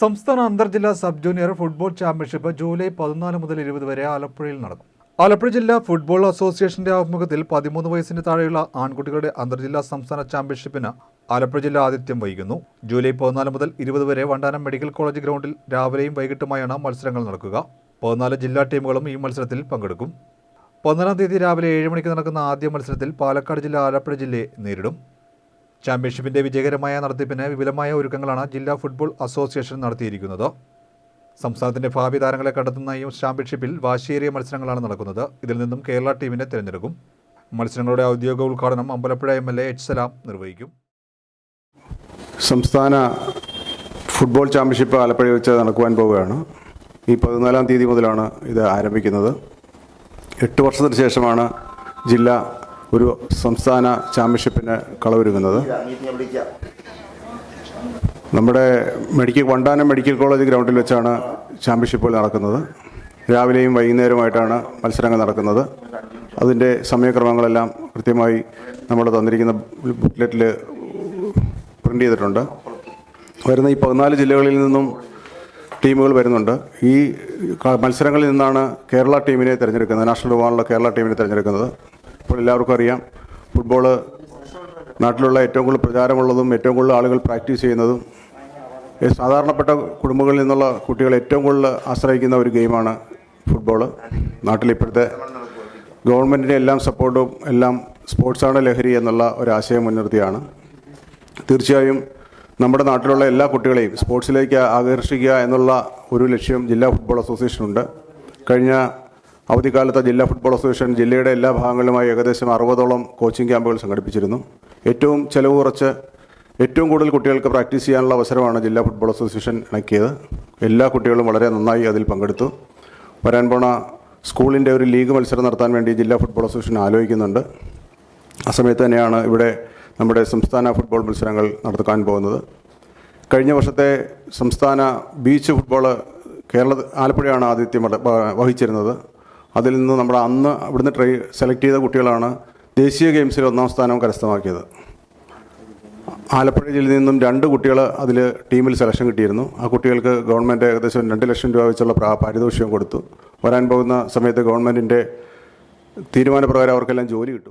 സംസ്ഥാന അന്തർജില്ലാ sub junior football championship July പതിനാല് മുതൽ ഇരുപത് വരെ ആലപ്പുഴയിൽ നടക്കും. ആലപ്പുഴ ജില്ലാ ഫുട്ബോൾ അസോസിയേഷന്റെ ആഭിമുഖ്യത്തിൽ പതിമൂന്ന് വയസ്സിന് താഴെയുള്ള ആൺകുട്ടികളുടെ അന്തർജില്ലാ സംസ്ഥാന ചാമ്പ്യൻഷിപ്പിന് ആലപ്പുഴ ജില്ല ആതിഥ്യം വഹിക്കുന്നു. ജൂലൈ പതിനാല് മുതൽ ഇരുപത് വരെ വണ്ടാനം മെഡിക്കൽ കോളേജ് ഗ്രൗണ്ടിൽ രാവിലെയും വൈകിട്ടുമായാണ് മത്സരങ്ങൾ നടക്കുക. പതിനാല് ജില്ലാ ടീമുകളും ഈ മത്സരത്തിൽ പങ്കെടുക്കും. പതിനാലാം തീയതി രാവിലെ ഏഴ് മണിക്ക് നടക്കുന്ന ആദ്യ മത്സരത്തിൽ പാലക്കാട് ജില്ല ആലപ്പുഴ ജില്ലയെ നേരിടും. ചാമ്പ്യൻഷിപ്പിന്റെ വിജയകരമായ നടത്തിപ്പിന് വിപുലമായ ഒരുക്കങ്ങളാണ് ജില്ലാ ഫുട്ബോൾ അസോസിയേഷൻ നടത്തിയിരിക്കുന്നത്. സംസ്ഥാനത്തിന്റെ ഭാവി താരങ്ങളെ കണ്ടെത്തുന്ന ഈ ചാമ്പ്യൻഷിപ്പിൽ വാശിയേറിയ മത്സരങ്ങളാണ് നടക്കുന്നത്. ഇതിൽ നിന്നും കേരള ടീമിനെ തിരഞ്ഞെടുക്കും. മത്സരങ്ങളുടെ ഔദ്യോഗിക ഉദ്ഘാടനം Ambalappuzha M L A H Salam നിർവഹിക്കും. സംസ്ഥാന ഫുട്ബോൾ ചാമ്പ്യൻഷിപ്പ് ആലപ്പുഴ വെച്ച് നടക്കുവാൻ പോവുകയാണ്. ഈ പതിനാലാം തീയതി മുതലാണ് ഇത് ആരംഭിക്കുന്നത്. എട്ട് വർഷത്തിന് ശേഷമാണ് ജില്ല ഒരു സംസ്ഥാന ചാമ്പ്യൻഷിപ്പിന് കളവൊരുങ്ങുന്നത് നമ്മുടെ മെഡിക്കൽ വണ്ടാനം മെഡിക്കൽ കോളേജ് ഗ്രൗണ്ടിൽ വെച്ചാണ് ചാമ്പ്യൻഷിപ്പുകൾ നടക്കുന്നത്. രാവിലെയും വൈകുന്നേരവുമായിട്ടാണ് മത്സരങ്ങൾ നടക്കുന്നത്. അതിന്റെ സമയക്രമങ്ങളെല്ലാം കൃത്യമായി നമ്മൾ തന്നിരിക്കുന്ന ബുക്ക്ലെറ്റിൽ പ്രിന്റ് ചെയ്തിട്ടുണ്ട്. വരുന്ന ഈ പതിനാല് ജില്ലകളിൽ നിന്നും ടീമുകൾ വരുന്നുണ്ട്. ഈ മത്സരങ്ങളിൽ നിന്നാണ് കേരള ടീമിനെ തിരഞ്ഞെടുക്കുന്നത്. നാഷണൽ വിഭാഗമുള്ള കേരള ടീമിനെ തിരഞ്ഞെടുക്കുന്നത്. ഇപ്പോൾ എല്ലാവർക്കും അറിയാം ഫുട്ബോൾ നാട്ടിലുള്ള ഏറ്റവും കൂടുതൽ പ്രചാരമുള്ളതും ഏറ്റവും കൂടുതൽ ആളുകൾ പ്രാക്ടീസ് ചെയ്യുന്നതും സാധാരണപ്പെട്ട കുടുംബങ്ങളിൽ നിന്നുള്ള കുട്ടികൾ ഏറ്റവും കൂടുതൽ ആശ്രയിക്കുന്ന ഒരു ഗെയിമാണ് ഫുട്ബോൾ നാട്ടിൽ ഇപ്പോഴത്തെ ഗവൺമെന്റിന്റെ എല്ലാം സപ്പോർട്ടും എല്ലാം സ്പോർട്സാണ് ലഹരി എന്നുള്ള ഒരാശയം മുൻനിർത്തിയാണ്. തീർച്ചയായും നമ്മുടെ നാട്ടിലുള്ള എല്ലാ കുട്ടികളെയും സ്പോർട്സിലേക്ക് ആകർഷിക്കുക എന്നുള്ള ഒരു ലക്ഷ്യം ജില്ലാ ഫുട്ബോൾ അസോസിയേഷനുണ്ട് കഴിഞ്ഞ അവധിക്കാലത്ത് ജില്ലാ ഫുട്ബോൾ അസോസിയേഷൻ ജില്ലയുടെ എല്ലാ ഭാഗങ്ങളിലുമായി ഏകദേശം അറുപതോളം കോച്ചിങ് ക്യാമ്പുകൾ സംഘടിപ്പിച്ചിരുന്നു. ഏറ്റവും ചെലവ് കുറച്ച് ഏറ്റവും കൂടുതൽ കുട്ടികൾക്ക് പ്രാക്ടീസ് ചെയ്യാനുള്ള അവസരമാണ് ജില്ലാ ഫുട്ബോൾ അസോസിയേഷൻ ഇണക്കിയത്. എല്ലാ കുട്ടികളും വളരെ നന്നായി അതിൽ പങ്കെടുത്തു. വരാൻ പോണ സ്കൂളിന്റെ ഒരു ലീഗ് മത്സരം നടത്താൻ വേണ്ടി ജില്ലാ ഫുട്ബോൾ അസോസിയേഷൻ ആലോചിക്കുന്നുണ്ട്. ആ സമയത്ത് തന്നെയാണ് ഇവിടെ നമ്മുടെ സംസ്ഥാന ഫുട്ബോൾ മത്സരങ്ങൾ നടത്താൻ പോകുന്നത്. കഴിഞ്ഞ വർഷത്തെ സംസ്ഥാന ബീച്ച് ഫുട്ബോൾ കേരള ആലപ്പുഴയാണ് ആതിഥ്യം വഹിച്ചിരുന്നത്. അതിൽ നിന്ന് നമ്മുടെ അന്ന് ഇവിടുന്ന് ട്രൈ സെലക്ട് ചെയ്ത കുട്ടികളാണ് ദേശീയ ഗെയിംസിൽ ഒന്നാം സ്ഥാനം കരസ്ഥമാക്കിയത്. ആലപ്പുഴ ജില്ലയിൽ നിന്നും രണ്ട് കുട്ടികൾ അതിൽ ടീമിൽ സെലക്ഷൻ കിട്ടിയിരുന്നു. ആ കുട്ടികൾക്ക് ഗവൺമെന്റ് ഏകദേശം രണ്ട് ലക്ഷം രൂപ വെച്ചുള്ള പ്രാ- പാരിതോഷികം കൊടുത്തു. വരാൻ പോകുന്ന സമയത്ത് ഗവൺമെന്റിന്റെ തീരുമാനപ്രകാരം അവർക്കെല്ലാം ജോലി കിട്ടും.